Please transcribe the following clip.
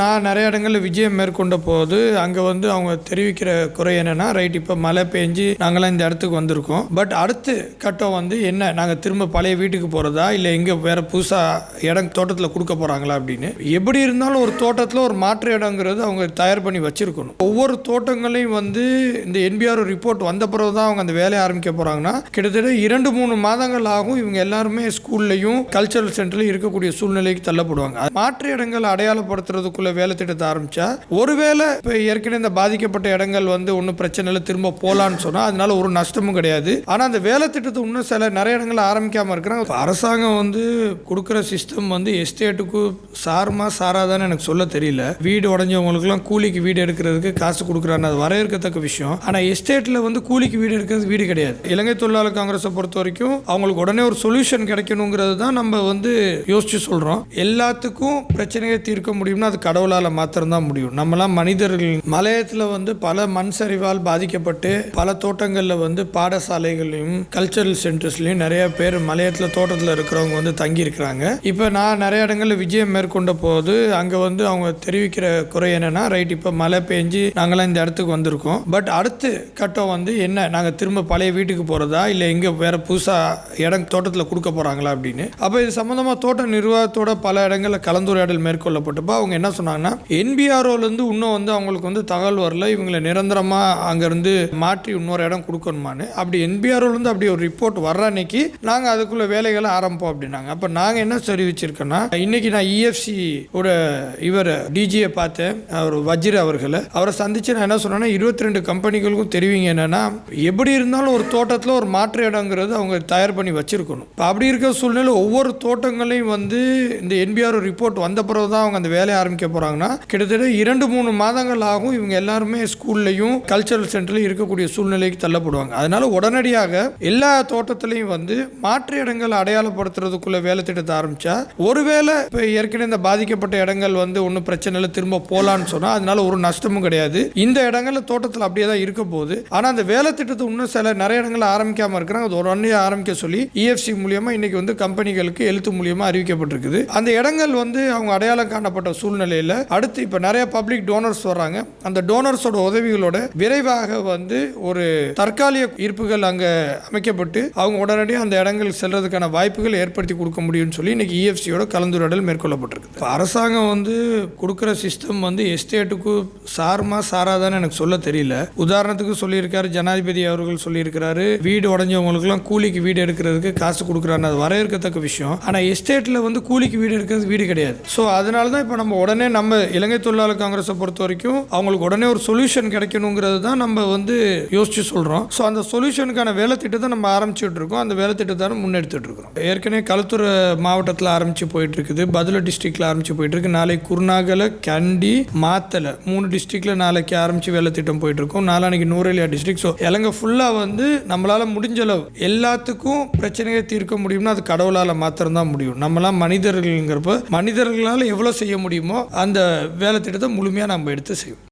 நான் நிறைய இடங்களில் விஜயம் மேற்கொண்ட போது அங்கே வந்து அவங்க தெரிவிக்கிற குறை என்னென்னா ரைட் இப்போ மழை பெஞ்சு நாங்களாம் இந்த இடத்துக்கு வந்திருக்கோம். பட் அடுத்து கட்டம் வந்து என்ன? நாங்கள் திரும்ப பழைய வீட்டுக்கு போகிறதா இல்லை எங்கே வேறு புதுசாக இடம் தோட்டத்தில் கொடுக்க போகிறாங்களா அப்படின்னு. எப்படி இருந்தாலும் ஒரு தோட்டத்தில் ஒரு மாற்று இடங்கிறது அவங்க தயார் பண்ணி வச்சுருக்கணும். ஒவ்வொரு தோட்டங்களையும் வந்து இந்த என்பிஆர் ரிப்போர்ட் வந்த பிறகு தான் அவங்க அந்த வேலையை ஆரம்பிக்க போகிறாங்கன்னா கிட்டத்தட்ட இரண்டு மூணு மாதங்கள் ஆகும் இவங்க எல்லாருமே ஸ்கூல்லையும் கல்ச்சரல் சென்டர்லையும் இருக்கக்கூடிய சூழ்நிலைக்கு தள்ளப்படுவாங்க. மாற்று இடங்கள் அடையாளப்படுத்துறதுக்குள்ள வேலை திட்டத்தை ஆரம்பிச்சா ஒருவேளை இப்போ ஏற்கனவே இந்த பாதிக்கப்பட்ட இடங்கள் வந்து ஒன்றும் பிரச்சனை இல்லை திரும்ப போகலான்னு சொன்னால் அதனால ஒரு நஷ்டமும் கிடையாது. ஆனால் அந்த வேலை திட்டத்தை இன்னும் சில நிறைய இடங்களில் ஆரம்பிக்காமல் இருக்கிறாங்க. அரசாங்கம் வந்து கொடுக்குற சிஸ்டம் வந்து எஸ்டேட்டுக்கு சாருமா சாராதான்னு எனக்கு சொல்ல தெரியல. வீடு உடஞ்சவங்களுக்குலாம் கூலிக்கு வீடு எடுக்கிறதுக்கு காசு கொடுக்குறாங்க. அது வரவேற்கத்தக்க விஷயம். ஆனால் எஸ்டேட்டில் வந்து கூலிக்கு வீடு எடுக்கிறது வீடு கிடையாது. இலங்கை தொழிலாளர் காங்கிரஸை பொறுத்த வரைக்கும் அவங்களுக்கு உடனே ஒரு சொல்யூஷன் கிடைக்கணுங்கிறது தான் நம்ம வந்து யோசிச்சு சொல்கிறோம் எல்லாத்துக்கும் பிரச்சனையை தீர்க்க முடியும்னா அது கடவுளால் மாத்திரம்தான் முடியும். நம்மலாம் மனிதர்கள் மலையத்தில் வந்து பல மண் சரிவால் பாதிக்கப்பட்டு பல தோட்டங்களில் வந்து பாடசாலைகளையும் கல்ச்சரல் சென்டர்ஸ்லையும் நிறைய பேர் மலையத்தில் தோட்டத்தில் இருக்கிறவங்க வந்து தங்கியிருக்கிறாங்க. இப்போ நான் நிறைய இடங்களில் விஜயம் மேற்கொண்ட போது அங்கே வந்து அவங்க தெரிவிக்கிற குறை என்னென்னா ரைட் இப்போ மழை பெஞ்சு நாங்களாம் இந்த இடத்துக்கு வந்திருக்கோம். பட் அடுத்து கட்டம் வந்து என்ன? நாங்கள் திரும்ப பழைய வீட்டுக்கு போகிறதா இல்லை எங்கே வேற புதுசாக இடம் தோட்டத்தில் கொடுக்க போகிறாங்களா அப்படின்னு. அப்போ இது சம்மந்தமாக தோட்ட நிர்வாகத்தோட பல இடங்களில் கலந்துரையாடல் மேற்கொள்ளப்பட்டப்போ அவங்க என்ன சொன்னாங்கன்னா என்பிஆர்ஓலேருந்து இன்னும் வந்து அவங்களுக்கு வந்து தகவல் வரல. இவங்களை நிரந்தரமாக அங்கேருந்து மாற்றி இன்னொரு இடம் கொடுக்கணுமான்னு. அப்படி என்பிஆர்ஓலேருந்து அப்படி ஒரு ரிப்போர்ட் வர்ற அன்னைக்கு நாங்கள் அதுக்குள்ள வேலைகளை ஆரம்பிப்போம் அப்படின்னாங்க. அப்போ நாங்கள் என்ன தெரிவிச்சிருக்கோன்னா இன்னைக்கு நான் இஎஃப்சி ஓட இவர் டிஜியை பார்த்தேன் அவர் வஜ்ர அவர்களை அவரை சந்திச்சு நான் என்ன சொன்னேன்னா இருபத்தி ரெண்டு கம்பெனிகளுக்கும் தெரிவிங்க என்னன்னா எப்படி இருந்தாலும் ஒரு தோட்டத்தில் ஒரு மாற்று இடங்கிறது அவங்க தயார் பண்ணி வச்சிருக்கணும். இப்போ அப்படி இருக்கிற சூழ்நிலை ஒவ்வொரு தோட்டங்களையும் வந்து இந்த என்பிஆர் ரிப்போர்ட் வந்த பிறகு தான் அவங்க அந்த வேலையை ஆரம்பிக்க போகிறாங்கன்னா கிட்டத்தட்ட இரண்டு மூணு மாதங்கள் ஆகும் இவங்க எல்லாருமே ஸ்கூல்லையும் கல்ச்சரல் சென்டர்லையும் இருக்கக்கூடிய சூழ்நிலைக்கு தள்ளப்படுவாங்க. அதனால உடனடியாக எல்லா தோட்டத்திலையும் வந்து மாற்று இடங்கள் அடையாளப்படுத்துறதுக்குள்ள வேலை திட்டத்தை ஆரம்பிச்சா ஒருவேளை இப்போ ஏற்கனவே இந்த பாதிக்கப்பட்ட இடங்கள் வந்து ஒன்றும் பிரச்சனை இல்லை திரும்ப போகலான்னு சொன்னால் அதனால ஒரு நஷ்டமும் கிடையாது. இந்த இடங்கள்ல தோட்டத்தில் அப்படியே தான் இருக்க போகுது. ஆனால் அந்த வேலை திட்டத்தை இன்னும் சில நிறைய இடங்களில் ஆரம்பிக்காம இருக்கிறாங்க. அது உடனே ஆரம்பிக்க சொல்லி இஎஃப்சி மூலியமா இன்னைக்கு வந்து கம்பெனிகளுக்கு எழுத்து மூலியமா அறிவிக்கப்பட்டிருக்குது. அந்த இடங்கள் வந்து அவங்க அடையாளம் காணப்பட்ட சூழ்நிலையில் அடுத்து இப்போ நிறைய பப்ளிக் டோனர்ஸ் வர்றாங்க. அந்த டோனர்ஸோட உதவிகளோட விரைவாக வந்து ஒரு தற்காலிக இருப்புகள் அங்கே அமைக்கப்பட்டு அவங்க உடனடியாக அந்த இடங்கள் செல்றதுக்கான வாய்ப்புகள் ஏற்படுத்தி கொடுக்க முடியும்னு சொல்லி இன்னைக்கு இஎஃப்சியோட கலந்துரையாடல் மேற்கொள்ளப்பட்டிருக்கு. இப்போ அரசாங்கம் வந்து கொடுக்குற சிஸ்டம் வந்து எஸ்டேட்டுக்கு சாரமா சாராதான்னு எனக்கு சொல்ல தெரியல. உதாரணத்துக்கு சொல்லியிருக்காரு ஜனாதிபதி அவர்கள் சொல்லியிருக்கிறாரு வீடு உடஞ்சவங்களுக்குலாம் கூலிக்கு வீடு எடுக்கிறதுக்கு காசு கொடுக்குறாங்க அது வரவேற்கத்தக்க விஷயம். ஆனால் எஸ்டேட்டில் வந்து கூலிக்கு வீடு எடுக்கிறது வீடு கிடையாது. ஸோ அதனால தான் இப்போ நம்ம உடனே நம்ம இலங்கை தொழிலாளர் காங்கிரஸை பொறுத்த வரைக்கும் அவங்களுக்கு உடனே ஒரு சொல்யூஷன் கிடைக்கணுங்கிறது தான் நம்ம வந்து யோசிச்சு சொல்கிறோம் ஸோ அந்த சொல்யூஷனுக்கான வேலை திட்டத்தை நம்ம ஆரம்பிச்சுட்டு இருக்கோம். அந்த வேலை திட்டத்தை முன்னெடுத்துட்டு இருக்கிறோம். ஏற்கனவே களுத்துறை மாவட்டத்தில் ஆரம்பிச்சு போயிட்டு இருக்குது. பதில டிஸ்ட்ரிக்ட்ல ஆரம்பிச்சு போயிட்டு இருக்கு. நாளைக்கு குருநாகலை கண்டி மாத்தலை மூணு டிஸ்ட்ரிக்ட்ல நாளைக்கு ஆரம்பிச்சு வேலை திட்டம் போயிட்டு இருக்கோம். நாளானைக்கு நூரேலியா டிஸ்ட்ரிக்ட் ஸோ இலங்கை ஃபுல்லாக வந்து நம்மளால முடிஞ்ச அளவு எல்லாத்துக்கும் பிரச்சனையை தீர்க்க முடியும்னா அது கடவுளால் மாத்திரம்தான் முடியும். நம்மளாம் மனிதர்கள்ங்கிறப்ப மனிதர்களால் எவ்வளோ செய்ய முடியுமோ அந்த வேலை திட்டத்தை முழுமையாக நம்ம எடுத்து செய்வோம்.